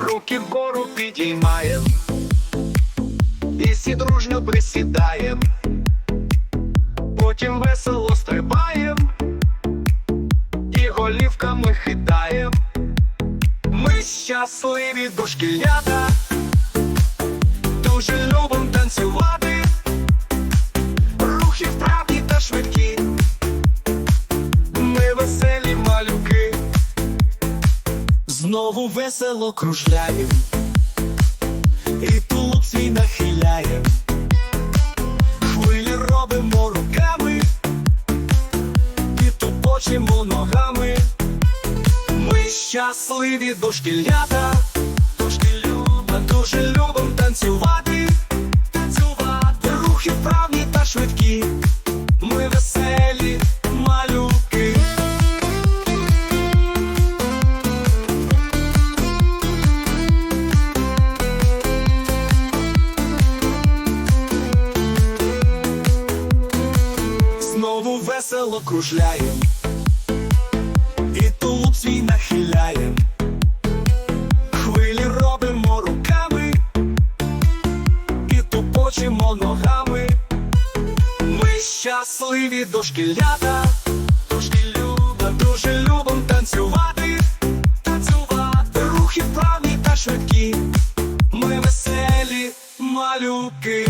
руки вгору підіймаєм, і всі дружньо присідаєм, потім весело стрибаєм, і голівками хитаєм. Ми щасливі дошкілята, знову весело кружляєм, і тулуп свій нахиляєм, хвилі робимо руками, і тупочимо ногами. Ми щасливі дошкілята, дошкілюба, дуже любим танцювати, весело кружляєм, і тулуп свій нахиляє, хвилі робимо руками, і тупочимо ногами. Ми щасливі дошкілята, дошкілюба, дуже любим танцювати, танцювати, рухи правні та швидкі. Ми веселі малюки.